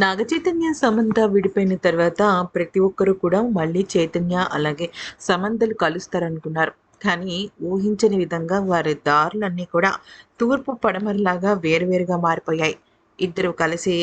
నాగచైతన్య సమంత విడిపోయిన తర్వాత ప్రతి ఒక్కరు కూడా మళ్ళీ చైతన్య అలాగే సమంతలు కలుస్తారనుకున్నారు. కానీ ఊహించని విధంగా వారి దారులన్నీ కూడా తూర్పు పడమరలాగా వేరువేరుగా మారిపోయాయి. ఇద్దరు కలిసి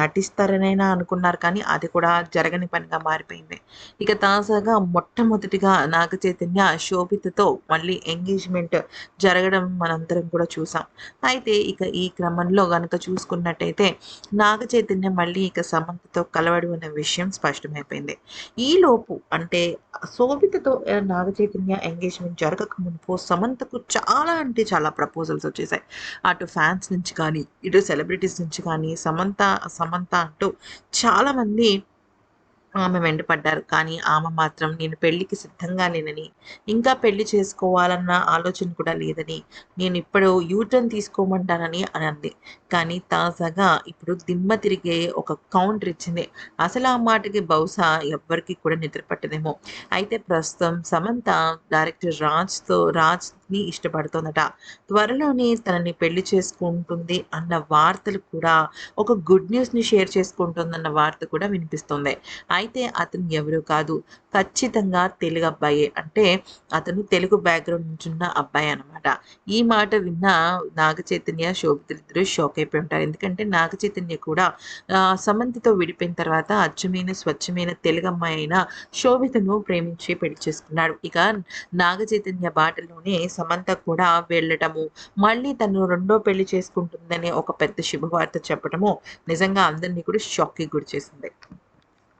నటిస్తారనైనా అనుకున్నారు కానీ అది కూడా జరగని పనిగా మారిపోయింది. ఇక తాజాగా మొట్టమొదటిగా నాగ చైతన్య శోభితతో మళ్ళీ ఎంగేజ్మెంట్ జరగడం మనందరం కూడా చూసాం. అయితే ఇక ఈ క్రమంలో గనక చూసుకున్నట్టయితే నాగ చైతన్య మళ్ళీ ఇక సమంతతో కలవడం అనే విషయం స్పష్టమైపోయింది. ఈలోపు అంటే శోభితతో నాగ చైతన్య ఎంగేజ్మెంట్ జరగక మునుపు సమంతకు చాలా అంటే చాలా ప్రపోజల్స్ వచ్చేసాయి. అటు ఫ్యాన్స్ నుంచి కానీ ఇటు సెలబ్రిటీస్ నుంచి కానీ సమంత సమంత అంటూ చాలామంది ఆమె వెంటపడ్డారు కానీ ఆమె మాత్రం నేను పెళ్ళికి సిద్ధంగా లేనని ఇంకా పెళ్ళి చేసుకోవాలన్న ఆలోచన కూడా లేదని నేను ఇప్పుడు యూటర్న్ తీసుకోమంటానని అని అంది. కానీ తాజాగా ఇప్పుడు దిమ్మ తిరిగే ఒక కౌంటర్ ఇచ్చింది. అసలు ఆ మాటకి బహుశా ఎవ్వరికి కూడా నిద్ర పట్టదేమో. అయితే ప్రస్తుతం సమంత డైరెక్టర్ రాజ్తో ని ఇష్టపడుతోందట. త్వరలోనే తనని పెళ్ళి చేసుకుంటుంది అన్న వార్తలు కూడా ఒక గుడ్ న్యూస్ని షేర్ చేసుకుంటుందన్న వార్త కూడా వినిపిస్తుంది. అయితే అతను ఎవరు కాదు ఖచ్చితంగా తెలుగు అబ్బాయే. అంటే అతను తెలుగు బ్యాక్గ్రౌండ్ నుంచి ఉన్న అబ్బాయి అనమాట ఈ మాట విన్న నాగ చైతన్య శోభితులిద్దరూ షాక్ అయిపోయి ఉంటారు. ఎందుకంటే నాగ చైతన్య కూడా సమంతితో విడిపోయిన తర్వాత అచ్చమైన స్వచ్ఛమైన తెలుగు అమ్మాయి అయిన శోభితను ప్రేమించి పెళ్ళి చేసుకున్నాడు. ఇక నాగ చైతన్య బాటలోనే సమంత కూడా వెళ్ళటము మళ్ళీ తను రెండో పెళ్ళి చేసుకుంటుందనే ఒక పెద్ద శుభవార్త చెప్పటము నిజంగా అందరినీ కూడా షాక్కి గురి చేసింది